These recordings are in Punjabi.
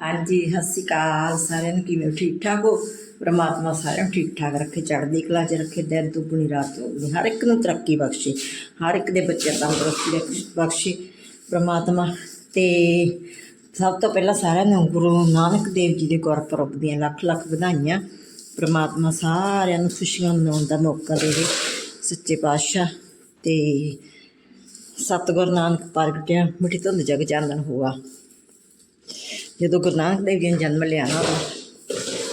ਹਾਂਜੀ, ਸਤਿ ਸ਼੍ਰੀ ਅਕਾਲ ਸਾਰਿਆਂ ਨੂੰ, ਕਿਵੇਂ ਠੀਕ ਠਾਕ ਹੋ? ਪ੍ਰਮਾਤਮਾ ਸਾਰਿਆਂ ਨੂੰ ਠੀਕ ਠਾਕ ਰੱਖੇ, ਚੜ੍ਹਦੀ ਕਲਾ 'ਚ ਰੱਖੇ, ਦਿਨ ਦੁੱਗਣੀ ਰਾਤ ਚੌਗੁਣੀ ਹਰ ਇੱਕ ਨੂੰ ਤਰੱਕੀ ਬਖਸ਼ੇ, ਹਰ ਇੱਕ ਦੇ ਬੱਚਿਆਂ ਨੂੰ ਤੰਦਰੁਸਤੀ ਬਖਸ਼ੇ, ਪ੍ਰਮਾਤਮਾ। ਤੇ ਸਭ ਤੋਂ ਪਹਿਲਾਂ ਸਾਰਿਆਂ ਨੂੰ ਗੁਰੂ ਨਾਨਕ ਦੇਵ ਜੀ ਦੇ ਗੁਰਪੁਰਬ ਦੀਆਂ ਲੱਖ ਲੱਖ ਵਧਾਈਆਂ। ਪ੍ਰਮਾਤਮਾ ਸਾਰਿਆਂ ਨੂੰ ਖੁਸ਼ੀਆਂ ਮਨਾਉਣ ਦਾ ਮੌਕਾ ਦੇਵੇ ਸੱਚੇ ਪਾਤਸ਼ਾਹ। ਤੇ ਸਤਿਗੁਰ ਨਾਨਕ ਪ੍ਰਗਟਿਆ ਮਿੱਠੀ ਧੁੰਦ ਜਗ ਚਾਨਣ ਹੋਆ। ਜਦੋਂ ਗੁਰੂ ਨਾਨਕ ਦੇਵ ਜੀ ਨੇ ਜਨਮ ਲਿਆ ਨਾ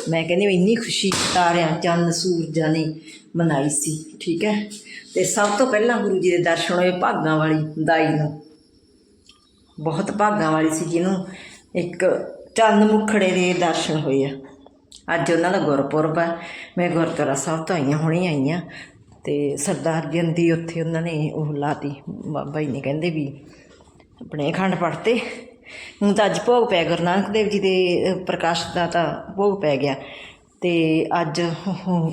ਮੈਂ ਕਹਿੰਦੀ ਵੀ ਇੰਨੀ ਖੁਸ਼ੀ ਤਾਰਿਆਂ ਚੰਦ ਸੂਰਜਾਂ ਨੇ ਮਨਾਈ ਸੀ, ਠੀਕ ਹੈ? ਤੇ ਸਭ ਤੋਂ ਪਹਿਲਾਂ ਗੁਰੂ ਜੀ ਦੇ ਦਰਸ਼ਨ ਹੋਏ ਭਾਗਾਂ ਵਾਲੀ ਦਾਈ ਨੂੰ। ਬਹੁਤ ਭਾਗਾਂ ਵਾਲੀ ਸੀ ਜਿਹਨੂੰ ਇੱਕ ਚੰਦ ਮੁਖੜੇ ਦੇ ਦਰਸ਼ਨ ਹੋਏ ਆ। ਅੱਜ ਉਹਨਾਂ ਦਾ ਗੁਰਪੁਰਬ ਆ। ਮੈਂ ਗੁਰਦੁਆਰਾ ਸਾਹਿਬ ਤੋਂ ਆਈਆਂ ਹੁਣੇ ਆਈਆਂ ਤੇ ਸਰਦਾਰ ਜੀ ਦੀ ਉੱਥੇ ਉਹਨਾਂ ਨੇ ਉਹ ਲਾਤੀ। ਬਾਬਾ ਜੀ ਨੇ ਕਹਿੰਦੇ ਵੀ ਆਪਣੇ ਅਖੰਡ ਪੜ੍ਹਤੇ। ਹੁਣ ਤਾਂ ਅੱਜ ਭੋਗ ਪੈ ਗੁਰੂ ਨਾਨਕ ਦੇਵ ਜੀ ਦੇ ਪ੍ਰਕਾਸ਼ ਦਾ ਤਾਂ ਭੋਗ ਪੈ ਗਿਆ। ਤੇ ਅੱਜ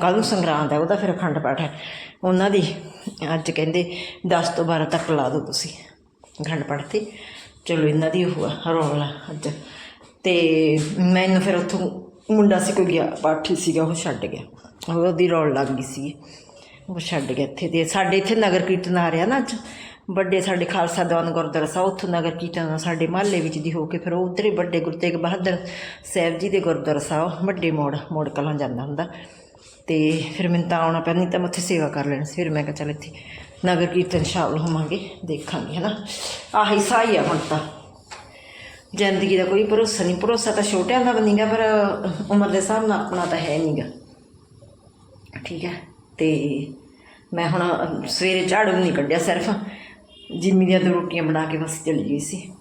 ਕੱਲ੍ਹ ਨੂੰ ਸੰਗਰਾਂਦ ਹੈ, ਉਹਦਾ ਫਿਰ ਅਖੰਡ ਪਾਠ ਹੈ। ਉਹਨਾਂ ਦੀ ਅੱਜ ਕਹਿੰਦੇ 10 ਤੋਂ 12 ਤੱਕ ਲਾ ਦਿਓ ਤੁਸੀਂ ਅਖੰਡ ਪਾਠ ਤੇ। ਚਲੋ, ਇਹਨਾਂ ਦੀ ਉਹ ਆ, ਰੌਲਾ ਅੱਜ। ਤੇ ਮੈਨੂੰ ਫਿਰ ਉੱਥੋਂ, ਮੁੰਡਾ ਸੀ ਕੋਈ ਗਿਆ, ਪਾਠੀ ਸੀਗਾ, ਉਹ ਛੱਡ ਗਿਆ। ਉਹਦੀ ਰੌਲ ਲੱਗ ਗਈ ਸੀ। ਉਹ ਛੱਡ ਗਿਆ ਇੱਥੇ ਤੇ, ਸਾਡੇ ਇੱਥੇ ਨਗਰ ਕੀਰਤਨ ਆ ਰਿਹਾ ਨਾ ਅੱਜ। ਵੱਡੇ ਸਾਡੇ ਖਾਲਸਾ ਦੀਵਾਨ ਗੁਰਦੁਆਰਾ ਸਾਹਿਬ, ਉੱਥੋਂ ਨਗਰ ਕੀਰਤਨ ਸਾਡੇ ਮਹੱਲੇ ਵਿੱਚ ਦੀ ਹੋ ਕੇ ਫਿਰ ਉਹ ਹੀ ਵੱਡੇ ਗੁਰੂ ਤੇਗ ਬਹਾਦਰ ਸਾਹਿਬ ਜੀ ਦੇ ਗੁਰਦੁਆਰਾ ਸਾਹਿਬ, ਵੱਡੇ ਮੋੜ ਮੋੜ ਕਲਾਂ ਜਾਂਦਾ ਹੁੰਦਾ। ਤੇ ਫਿਰ ਮੈਨੂੰ ਤਾਂ ਆਉਣਾ ਪੈਂਦਾ ਨਹੀਂ ਤਾਂ ਮੈਂ ਉੱਥੇ ਸੇਵਾ ਕਰ ਲੈਣੀ ਸੀ, ਫਿਰ ਮੈਂ ਕਿਹਾ ਚੱਲ ਇੱਥੇ ਨਗਰ ਕੀਰਤਨ ਸ਼ਾਮਲ ਹੋਵਾਂਗੇ, ਦੇਖਾਂਗੇ, ਹਨਾ। ਆਹੀ ਸਾਈ ਆ ਹੁਣ ਤਾਂ। ਜ਼ਿੰਦਗੀ ਦਾ ਕੋਈ ਭਰੋਸਾ ਨਹੀਂ, ਭਰੋਸਾ ਤਾਂ ਛੋਟਿਆਂ ਦਾ ਬਣੀਗਾ ਪਰ ਉਮਰ ਦੇ ਹਿਸਾਬ ਨਾਲ ਆਪਣਾ ਤਾਂ ਹੈ ਨਹੀਂਗਾ। ਠੀਕ ਹੈ, ਤੇ ਮੈਂ ਹੁਣ ਸਵੇਰੇ ਝਾੜੂ ਨਹੀਂ ਕੱਢਿਆ ਸਿਰਫ। ਜਿੰਮੀ ਦੀਆਂ ਦੋ ਰੋਟੀਆਂ ਬਣਾ ਕੇ ਬਸ ਚਲੀ ਗਈ ਸੀ।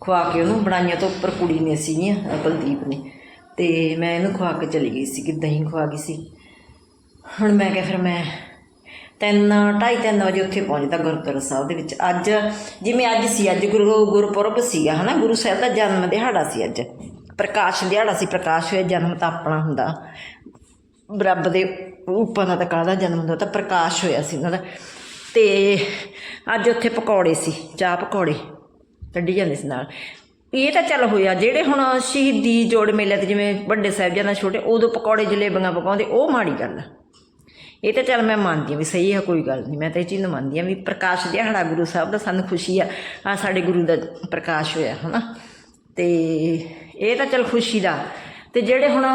ਖਵਾ ਕੇ ਉਹਨੂੰ ਬਣਾਈਆਂ ਤੋਂ ਉੱਪਰ ਕੁੜੀ ਨੇ ਸੀਗੀਆਂ ਕੁਲਦੀਪ ਨੇ। ਤੇ ਮੈਂ ਇਹਨੂੰ ਖਵਾ ਕੇ ਚਲੀ ਗਈ ਸੀ ਕਿ ਦਹੀਂ ਖਵਾ ਗਈ ਸੀ। ਹੁਣ ਮੈਂ ਕਿਹਾ ਫਿਰ ਮੈਂ ਤਿੰਨ, ਢਾਈ ਤਿੰਨ ਵਜੇ ਉੱਥੇ ਪਹੁੰਚਦਾ ਗੁਰਦੁਆਰਾ ਸਾਹਿਬ ਦੇ ਵਿੱਚ। ਅੱਜ ਜਿਵੇਂ ਅੱਜ ਸੀ, ਅੱਜ ਗੁਰੂ ਗੁਰਪੁਰਬ ਸੀਗਾ, ਹਨਾ? ਗੁਰੂ ਸਾਹਿਬ ਦਾ ਜਨਮ ਦਿਹਾੜਾ ਸੀ ਅੱਜ। ਪ੍ਰਕਾਸ਼ ਦਿਹਾੜਾ ਸੀ, ਪ੍ਰਕਾਸ਼ ਹੋਇਆ, ਜਨਮ ਤਾਂ ਆਪਣਾ ਹੁੰਦਾ। ਰੱਬ ਦੇ ਰੂਪਾਂ ਦਾ ਤਾਂ ਕਾਹਦਾ ਜਨਮ ਹੁੰਦਾ ਤਾਂ ਪ੍ਰਕਾਸ਼ ਹੋਇਆ ਸੀ ਉਹਨਾਂ ਦਾ। ਤੇ ਅੱਜ ਉੱਥੇ ਪਕੌੜੇ ਸੀ, ਚਾਹ ਪਕੌੜੇ, ਕੱਢੀ ਜਾਂਦੇ ਸੀ ਨਾਲ। ਇਹ ਤਾਂ ਚੱਲ ਹੋਇਆ, ਜਿਹੜੇ ਹੁਣ ਸ਼ਹੀਦੀ ਜੋੜ ਮੇਲੇ ਤੇ ਜਿਵੇਂ ਵੱਡੇ ਸਾਹਿਬਜ਼ਾਦੇ ਛੋਟੇ, ਉਦੋਂ ਪਕੌੜੇ ਜਲੇਬੀਆਂ ਪਕਾਉਂਦੇ, ਉਹ ਮਾੜੀ ਗੱਲ ਆ। ਇਹ ਤਾਂ ਚੱਲ ਮੈਂ ਮੰਨਦੀ ਹਾਂ ਵੀ ਸਹੀ ਆ, ਕੋਈ ਗੱਲ ਨਹੀਂ, ਮੈਂ ਤਾਂ ਇਹ ਚੀਜ਼ ਨੂੰ ਮੰਨਦੀ ਹਾਂ ਵੀ ਪ੍ਰਕਾਸ਼ ਦਿਹਾੜਾ ਗੁਰੂ ਸਾਹਿਬ ਦਾ, ਸਾਨੂੰ ਖੁਸ਼ੀ ਆ ਆ ਸਾਡੇ ਗੁਰੂ ਦਾ ਪ੍ਰਕਾਸ਼ ਹੋਇਆ, ਹਨਾ? ਤੇ ਇਹ ਤਾਂ ਚੱਲ ਖੁਸ਼ੀ ਦਾ। ਤੇ ਜਿਹੜੇ ਹੁਣ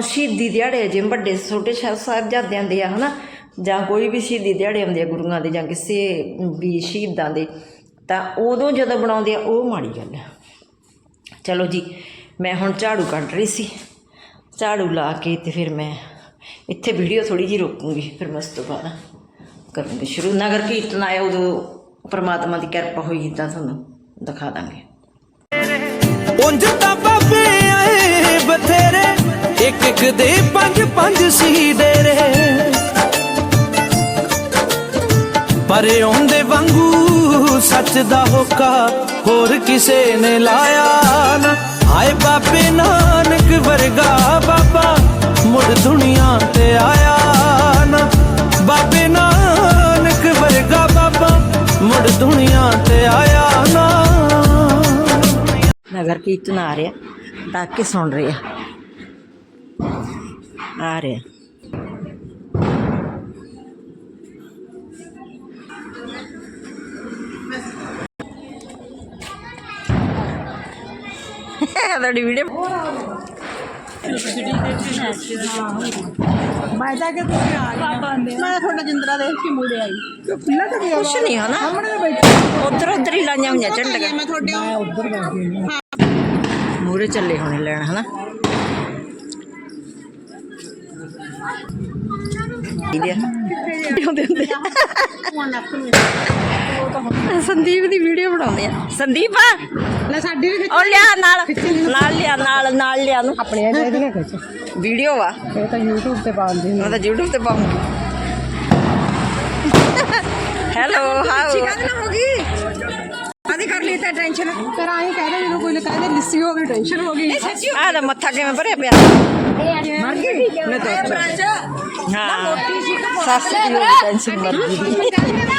ਸ਼ਹੀਦੀ ਦਿਹਾੜੇ ਜਿਵੇਂ ਵੱਡੇ ਛੋਟੇ ਸਾਹਿਬ ਸਾਹਿਬਜ਼ਾਦਿਆਂ ਦੇ ਆ, ਹਨਾ? ਜਾਂ ਕੋਈ ਵੀ ਸ਼ਹੀਦੀ ਦਿਹਾੜੇ ਆਉਂਦੇ ਆ ਗੁਰੂਆਂ ਦੇ ਜਾਂ ਕਿਸੇ ਵੀ ਸ਼ਹੀਦਾਂ ਦੇ, ਤਾਂ ਉਦੋਂ ਜਦੋਂ ਬਣਾਉਂਦੇ ਆ, ਉਹ ਮਾੜੀ ਗੱਲ ਆ। ਚਲੋ ਜੀ, ਮੈਂ ਹੁਣ ਝਾੜੂ ਕੱਢ ਰਹੀ ਸੀ। ਝਾੜੂ ਲਾ ਕੇ ਤੇ ਫਿਰ ਮੈਂ ਇੱਥੇ ਵੀਡੀਓ ਥੋੜੀ ਜੀ ਰੋਕੂੰਗੀ, ਫਿਰ ਮੈਂ ਉਸ ਤੋਂ ਬਾਅਦ ਕਰੂੰਗੀ ਸ਼ੁਰੂ। ਨਗਰ ਕੀਰਤਨ ਆਇਆ, ਉਦੋਂ ਪਰਮਾਤਮਾ ਦੀ ਕਿਰਪਾ ਹੋਈ ਤਾਂ ਤੁਹਾਨੂੰ ਦਿਖਾ ਦਾਂਗੇ। ਉਂਝ ਤਾਂ ਬਾਬੇ ਆਏ ਬਥੇਰੇ ਇੱਕ ਇੱਕ ਦੇ ਪੰਜ ਪੰਜ ਸੀ ਡੇਰੇ ਪਰ ਉਹਦੇ ਵਾਂਗੂ ਸੱਚ ਦਾ ਹੋਕਾ ਹੋਰ ਕਿਸੇ ਨੇ ਲਾਇਆ ਨਾ। ਹਾਏ ਬਾਬੇ ਨਾਨਕ ਵਰਗਾ ਬਾਬਾ ਮੁੜ ਦੁਨੀਆ ਤੇ ਆਇਆ ਨਾ। ਬਾਬੇ ਨਾਨਕ ਵਰਗਾ ਬਾਬਾ ਮੁੜ ਦੁਨੀਆ ਤੇ ਆਇਆ ਨਾ। ਨਗਰ ਕੀਰਤਨ ਆ ਰਿਹਾ ਡਾਕੇ ਸੁਣ ਰਿਹਾ। ਆ ਰਿਹਾ। ਤੁਹਾਡੀ ਵੀਡੀਓ ਮੈਂ ਜਾ ਕੇ ਤੁਸੀਂ ਆ ਗਏ ਮੈਂ ਤੁਹਾਡਾ ਜਿੰਦਰਾ ਦੇਖ ਕੇ ਮੁੜੇ ਆਈ ਖੁੱਲਾ ਤਾਂ ਗਿਆ ਕੁਛ ਨਹੀਂ ਹਨਾ ਸਾਹਮਣੇ ਬੈਠੀ ਉਧਰ ਉਧਰ ਹੀ ਲਾਈਆਂ ਹੋਈਆਂ ਝੰਡੀਆਂ ਮੈਂ ਤੁਹਾਡੇ ਮੈਂ ਉੱਧਰ ਬੈਠੀ ਮੂਰੇ ਚੱਲੇ ਹੋਣੇ ਲੈਣ ਹਨਾ ਇਹਦੇ ਹੁੰਦੇ ਹੁੰਦੇ ਸੰਦੀਪ ਦੀ ਵੀਡੀਓ ਬਣਾਉਂਦੇ ਆ। ਸੰਦੀਪ? ਲੈ ਸਾਡੀ ਵੀ ਉਹ ਲਿਆ ਨਾਲ। ਨਾਲ ਲਿਆ ਨਾਲ ਨਾਲ ਲਿਆ ਨੂੰ। ਆਪਣੇ ਇਹਦੀਆਂ ਖਿੱਚ। ਵੀਡੀਓ ਵਾ। ਇਹ ਤਾਂ YouTube ਤੇ ਪਾਉਂਦੇ ਮੈਂ ਤਾਂ YouTube ਤੇ ਪਾਉਂਗੀ ਹੈਲੋ ਹਾਊ ਨਾ ਹੋ ਗਈ। ਆਦੀ ਕਰ ਲਈ ਤਾਂ ਟੈਨਸ਼ਨ ਫਿਰ ਆਏ ਕਹਿ ਰਹੇ ਜਦੋਂ ਕੋਈ ਨਾ ਕਹਿੰਦੇ ਲਿੱਸੀ ਹੋ ਗਈ ਟੈਨਸ਼ਨ ਹੋ ਗਈ। ਆ ਦਾ ਮੱਥਾ ਕਿਵੇਂ ਭਰਿਆ ਪਿਆ? ਮਰ ਗਈ? ਮੈਂ ਤਾਂ ਹਾਂ। ਸੱਸ ਦੀ ਟੈਨਸ਼ਨ ਮਰ ਗਈ।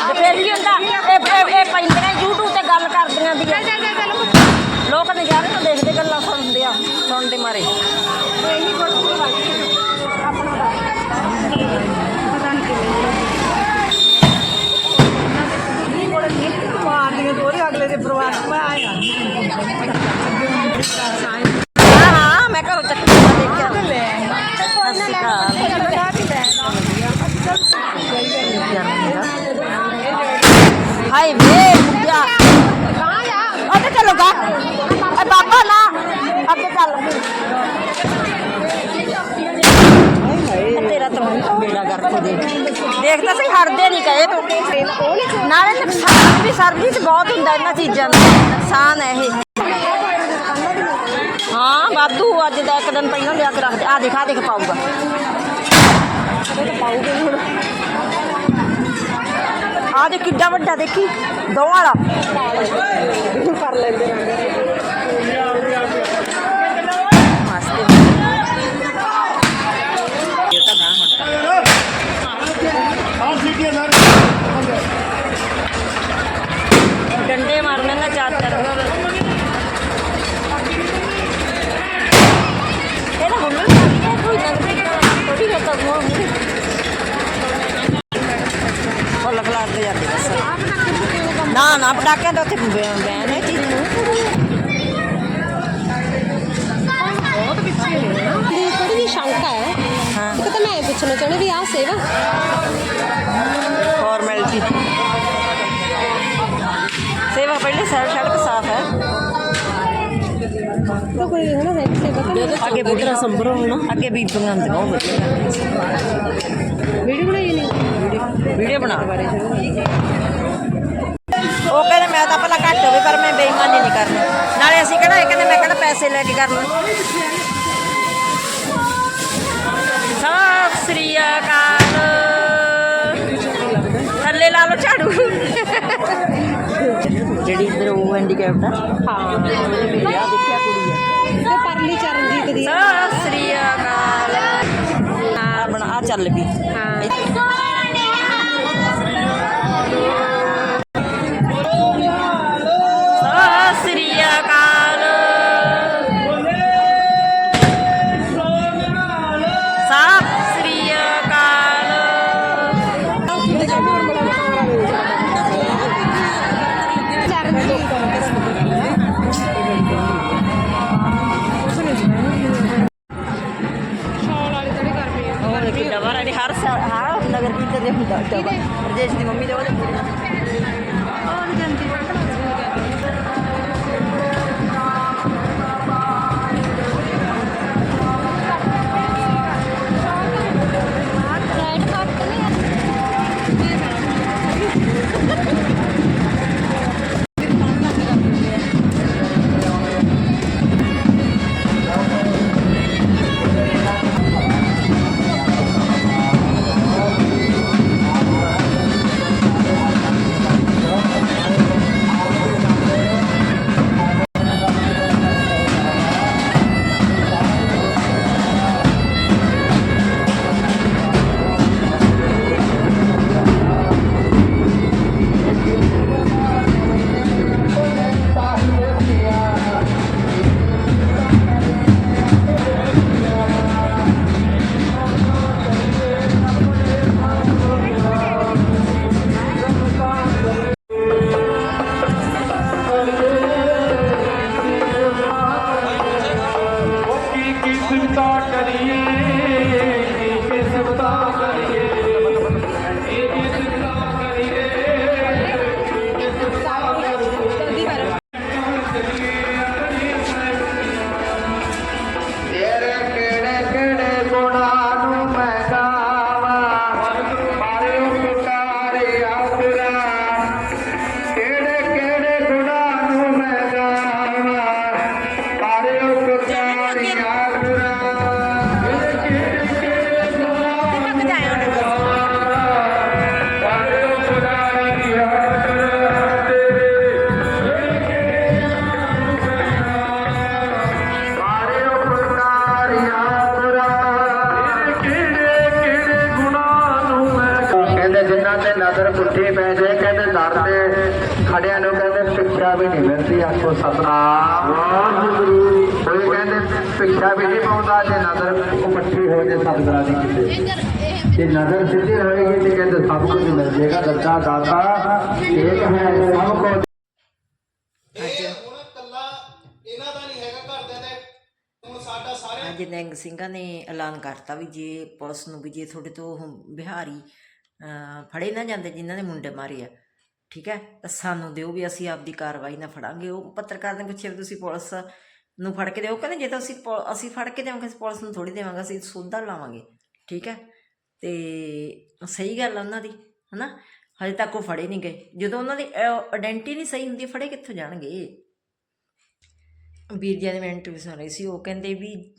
ਤੇ ਫਿਰ ਕੀ ਹੁੰਦਾ ਇਹ ਇਹ- ਇਹ ਪੈਂਦੀਆਂ YouTube ਤੇ ਗੱਲ ਕਰਦੀਆਂ ਦੀਆਂ ਲੋਕ ਨਜ਼ਾਰੇ ਨੂੰ ਦੇਖਦੇ ਗੱਲਾਂ ਸੁਣਦੇ ਆ। ਸੁਣਦੇ ਮਾਰੇ। ਦੇਖ ਤਾਂ ਸਹੀ ਹਟਦੇ ਨਹੀਂ ਕਹੇ ਤੂੰ। ਨਾਲੇ ਨੁਕਸਾਨ ਵੀ ਸਰਦੀ ਚ ਬਹੁਤ ਹੁੰਦਾ ਇਹਨਾਂ ਚੀਜ਼ਾਂ ਦਾ। ਨੁਕਸਾਨ ਹੈ ਇਹ। ਹਾਂ, ਵਾਧੂ ਅੱਜ ਦਾ ਇੱਕ ਦਿਨ ਪਹਿਲਾਂ ਲਿਆ ਕੇ ਰੱਖ ਦੇ। ਆ ਦੇਖ ਆ ਦੇਖ ਪਾਊਗਾ। ਆ ਦੇ ਕਿੱਡਾ ਵੱਡਾ ਦੇਖੀ। ਦੋ ਵਾਲਾ। ਕਰ ਲੈਂਦੇ ਮਸਤ ਫੁੱਲ ਖਲਾਰ ਦੇ ਜਾਂਦੇ ਬਸ। ਨਾ ਨਾ ਪਟਾਕਿਆਂ ਦਾ ਉੱਥੇ ਬੈਨ ਹੈ ਚੀਜ਼ ਨੂੰ। ਦੀ ਥੋੜੀ ਜਿਹੀ ਸ਼ੰਕਾ ਹੈ। ਹਾਂ। ਇੱਕ ਤਾਂ ਮੈਂ ਇਹ ਪੁੱਛਣਾ ਚਾਹੁੰਦੀ ਵੀ ਆਹ ਸੇਵਾ ਫਾਰਮੈਲਿਟੀ। ਸੇਵਾ ਪਹਿਲੇ ਸੜਕ ਸੜਕ ਸਾਫ਼ ਹੈ। ਤਾਂ ਕੋਈ ਹੈ ਨਾ ਹੈ ਸੇਵਾ ਤਾਂ ਅੱਗੇ ਬੁੱਧਰਾ ਸੰਭਰੋ ਹੋਣਾ ਅੱਗੇ ਬੀਬੀਆਂ ਉਹ ਵਧੀਆ ਵੀਡੀਓ ਬਣਾਈ ਨਹੀਂ? ਵੀਡੀਓ ਬਣਾ। ਉਹ ਕਹਿੰਦੇ ਮੈਂ ਤਾਂ ਪਹਿਲਾਂ ਘੱਟ ਹੋਵੇ ਪਰ ਮੈਂ ਬੇਈਮਾਨੀ ਨਹੀਂ ਕਰਨੀ। ਨਾਲੇ ਅਸੀਂ ਕਿਹੜਾ ਇਹ ਕਹਿੰਦੇ ਮੈਂ ਕਿਹੜਾ ਪੈਸੇ ਲੈ ਕੇ ਕਰਨਾ? ਸਤਿ ਸ੍ਰੀ ਅਕਾਲ। ਥੱਲੇ ਲਾ ਲਓ ਝਾੜੂ। ਜਿਹੜੀ ਇਧਰ ਉਹ ਹੈਂਡੀਕੈਪਟ ਆ। ਹਾਂ। ਦੇਖਿਆ ਕੁੜੀ ਆ। ਤੇ ਪਰਲੀ ਚਰਨਜੀਤ ਦੀ ਸ੍ਰੀ ਅਕਾਲ ਸਤਿ ਸ੍ਰੀ ਅਕਾਲ ਸ਼ੌਲ ਵਾਲੀ ਥੋੜੀ ਕਰ ਪਈ ਹੋਰ ਕੀ ਡਬਾ ਰਾਣੀ ਹਰ ਸਾਲ ਹਰ ਨਗਰ ਕੀਰਤਨ ਦੇ ਹੁੰਦਾ ਡਬਾ ਪ੍ਰਦੇਸ਼ ਦੀ ਮੰਮੀ ਦੇ ਉਹਦੇ ਔਰ ਜੰਤੀ ਸਿਰਾਂ ਤੇ ਨਜ਼ਰ ਪੁੱਠੀ ਪੈ ਜੇ ਕਹਿੰਦੇ ਦਰ ਤੇ ਖੜਿਆ ਨੂੰ ਕਹਿੰਦੇ ਸਿੱਖਿਆ ਵੀ ਨਹੀਂ ਮਿਲਦੀ ਆਖੋ ਸਤਨਾਮ। ਕੋਈ ਕਹਿੰਦੇ ਸਿੱਖਿਆ ਵੀ ਨਹੀਂ ਪਾਉਂਦਾ ਜੇ ਨਜ਼ਰ ਪੁੱਠੀ ਹੋ ਜੇ ਸਤਿਗੁਰਾਂ ਦੀ ਕਿਤੇ। ਜੇ ਨਜ਼ਰ ਸਿੱਧੀ ਹੋਏਗੀ ਤੇ ਕਹਿੰਦੇ ਸਭ ਕੁਝ ਮਿਲ ਜੇਗਾ ਦੱਦਾ ਦਾਤਾ ਇੱਕ ਹੈ ਸਭ ਕੋ ਅੱਜ ਸਿੰਘਾਂ ਨੇ ਐਲਾਨ ਕਰਤਾ ਵੀ ਜੇ ਪੁਲਿਸ ਨੂੰ ਵੀ ਜੇ ਤੁਹਾਡੇ ਤੋਂ ਬਿਹਾਰੀ ਫੜੇ ਨਾ ਜਾਂਦੇ ਜਿਨ੍ਹਾਂ ਨੇ ਮੁੰਡੇ ਮਾਰੇ ਆ। ਠੀਕ ਹੈ? ਤਾਂ ਸਾਨੂੰ ਦਿਓ ਵੀ ਅਸੀਂ ਆਪਦੀ ਕਾਰਵਾਈ ਨਾਲ ਫੜਾਂਗੇ। ਉਹ ਪੱਤਰਕਾਰ ਨੇ ਪੁੱਛਿਆ ਵੀ ਤੁਸੀਂ ਪੁਲਿਸ ਨੂੰ ਫੜ ਕੇ ਦਿਓ। ਕਹਿੰਦੇ ਜੇ ਤਾਂ ਅਸੀਂ ਪੁ- ਅਸੀਂ ਫੜ ਕੇ ਦੇਵਾਂਗੇ, ਅਸੀਂ ਪੁਲਿਸ ਨੂੰ ਥੋੜੀ ਦੇਵਾਂਗੇ, ਅਸੀਂ ਸੋਧਾ ਲਾਵਾਂਗੇ। ਠੀਕ ਹੈ? ਤੇ ਸਹੀ ਗੱਲ ਆ ਉਹਨਾਂ ਦੀ, ਹਨਾ? ਹਜੇ ਤੱਕ ਉਹ ਫੜੇ ਨਹੀਂ ਗਏ। ਜਦੋਂ ਉਹਨਾਂ ਦੀ ਆਇਡੈਂਟੀ ਨਹੀਂ ਸਹੀ ਹੁੰਦੀ, ਫੜੇ ਕਿੱਥੋਂ ਜਾਣਗੇ? ਵੀਰ ਜੀ ਮੈਂ ਇੰਟਰਵਿਊ ਸੁਣ ਰਹੀ ਸੀ। ਉਹ ਕਹਿੰਦੇ ਵੀ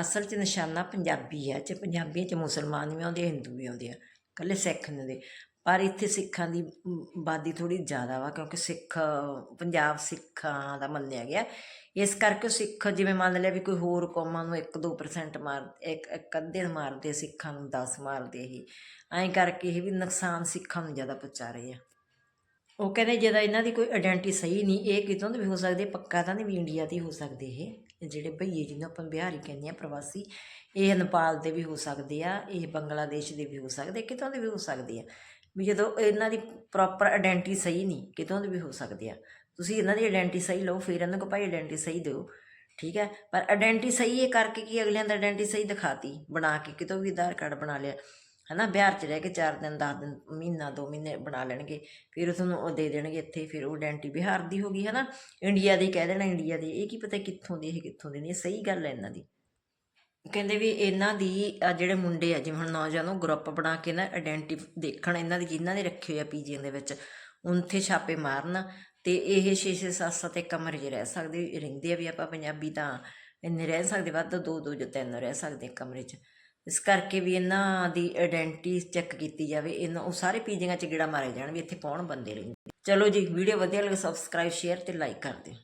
ਅਸਲ 'ਚ ਨਿਸ਼ਾਨਾ ਪੰਜਾਬੀ ਹੈ। ਚ ਪੰਜਾਬੀਆਂ 'ਚ ਮੁਸਲਮਾਨ ਵੀ ਆਉਂਦੇ ਆ, ਹਿੰਦੂ ਵੀ ਆਉਂਦੇ ਆ। ਇਕੱਲੇ ਸਿੱਖ ਨਹੀਂ ਹੁੰਦੇ ਪਰ ਇੱਥੇ ਸਿੱਖਾਂ ਦੀ ਆਬਾਦੀ ਥੋੜੀ ਜ਼ਿਆਦਾ ਵਾ, ਕਿਉਂਕਿ ਸਿੱਖ, ਪੰਜਾਬ ਸਿੱਖਾਂ ਦਾ ਮੰਨਿਆ ਗਿਆ। ਇਸ ਕਰਕੇ ਸਿੱਖ ਜਿਵੇਂ ਮੰਨ ਲਿਆ ਵੀ ਕੋਈ ਹੋਰ ਕੌਮਾਂ ਨੂੰ 1-2% ਮਾਰ, ਇੱਕ ਇੱਕ ਅੱਧੇ ਮਾਰਦੇ ਸਿੱਖਾਂ ਨੂੰ 10 ਮਾਰਦੇ ਇਹ। ਐਂ ਕਰਕੇ ਇਹ ਵੀ ਨੁਕਸਾਨ ਸਿੱਖਾਂ ਨੂੰ ਜ਼ਿਆਦਾ ਪਹੁੰਚਾ ਰਹੇ ਆ। ਉਹ ਕਹਿੰਦੇ ਜਦੋਂ ਇਹਨਾਂ ਦੀ ਕੋਈ ਆਇਡੈਂਟੀ ਸਹੀ ਨਹੀਂ, ਇਹ ਕਿਤੋਂ ਦੇ ਵੀ ਹੋ ਸਕਦੇ ਪੱਕਾ ਤਾਂ ਨਹੀਂ ਵੀ ਇੰਡੀਆ ਦੇ ਹੋ ਸਕਦੇ ਇਹ। ਜਿਹੜੇ ਭਈਏ ਜਿਹਨੂੰ ਆਪਾਂ ਬਿਹਾਰੀ ਕਹਿੰਦੇ ਆ ਪ੍ਰਵਾਸੀ, ਇਹ ਨੇਪਾਲ ਦੇ ਵੀ ਹੋ ਸਕਦੇ ਆ, ਇਹ ਬੰਗਲਾਦੇਸ਼ ਦੇ ਵੀ ਹੋ ਸਕਦੇ, ਕਿਤੋਂ ਦੇ ਵੀ ਹੋ ਸਕਦੇ ਆ। ਵੀ ਜਦੋਂ ਇਹਨਾਂ ਦੀ ਪ੍ਰੋਪਰ ਆਇਡੈਂਟੀ ਸਹੀ ਨਹੀਂ, ਕਿਤੋਂ ਦੇ ਵੀ ਹੋ ਸਕਦੇ ਆ। ਤੁਸੀਂ ਇਹਨਾਂ ਦੀ ਆਇਡੈਂਟੀ ਸਹੀ ਲਓ, ਫਿਰ ਇਹਨਾਂ ਕੋ ਭਾਈ ਆਇਡੈਂਟੀ ਸਹੀ ਦਿਓ, ਠੀਕ ਹੈ? ਪਰ ਆਇਡੈਂਟੀ ਸਹੀ ਇਹ ਕਰਕੇ ਕਿ ਅਗਲਿਆਂ ਦਾ ਆਇਡੈਂਟੀ ਸਹੀ ਦਿਖਾਤੀ, ਬਣਾ ਕੇ, ਕਿਤੋਂ ਵੀ ਆਧਾਰ ਕਾਰਡ ਬਣਾ ਲਿਆ। ਹਨਾ ਬਿਹਾਰ ਚ ਰਹਿ ਕੇ 4 ਦਿਨ 10 ਦਿਨ, ਮਹੀਨਾ 2 ਮਹੀਨੇ ਬਣਾ ਲੈਣਗੇ, ਫਿਰ ਤੁਹਾਨੂੰ ਉਹ ਦੇ ਦੇਣਗੇ ਇੱਥੇ, ਫਿਰ ਉਹ ਆਇਡੈਂਟੀ ਬਿਹਾਰ ਦੀ ਹੋ ਗਈ, ਹਨਾ। ਇੰਡੀਆ ਦੀ ਕਹਿ ਦੇਣਾ, ਇੰਡੀਆ ਦੀ, ਇਹ ਕੀ ਪਤਾ ਕਿੱਥੋਂ ਦੀ ਇਹ ਕਿੱਥੋਂ ਦੀ ਨਹੀਂ, ਇਹ ਸਹੀ ਗੱਲ ਹੈ ਇਹਨਾਂ ਦੀ। ਕਹਿੰਦੇ ਵੀ ਇਹਨਾਂ ਦੀ ਆਹ ਜਿਹੜੇ ਮੁੰਡੇ ਆ, ਜਿਵੇਂ ਹੁਣ ਨੌਜਵਾਨ ਉਹ ਗਰੁੱਪ ਬਣਾ ਕੇ ਨਾ ਆਇਡੈਂਟੀ ਦੇਖਣ, ਇਹਨਾਂ ਦੀ ਜਿਨ੍ਹਾਂ ਦੇ ਰੱਖੇ ਹੋਏ ਆ ਪੀਜੀਆਂ ਦੇ ਵਿੱਚ ਉੱਥੇ ਛਾਪੇ ਮਾਰਨ, ਤੇ ਇਹ 6-6 7-7 ਇੱਕ ਕਮਰੇ 'ਚ ਰਹਿ ਸਕਦੇ, ਰਹਿੰਦੇ ਆ ਵੀ ਆਪਾਂ ਪੰਜਾਬੀ ਤਾਂ ਇੰਨੇ ਰਹਿ ਸਕਦੇ, ਵੱਧ ਤੋਂ ਦੋ ਦੋ ਜਾਂ ਤਿੰਨ ਰਹਿ ਸਕਦੇ ਕਮਰੇ 'ਚ। ਇਸ ਕਰਕੇ ਵੀ ਇਹਨਾਂ ਦੀ ਆਇਡੈਂਟੀ ਚੈੱਕ ਕੀਤੀ ਜਾਵੇ, ਇਹਨਾਂ ਉਹ ਸਾਰੇ ਪੀਜੀਆਂ 'ਚ ਗੇੜਾ ਮਾਰੇ ਜਾਣ ਵੀ ਇੱਥੇ ਕੌਣ ਬੰਦੇ ਰਹਿੰਦੇ। ਚਲੋ ਜੀ ਵੀਡੀਓ ਵਧੀਆ ਲੱਗੇ ਸਬਸਕ੍ਰਾਈਬ ਸ਼ੇਅਰ ਤੇ ਲਾਈਕ ਕਰ ਦਿਓ।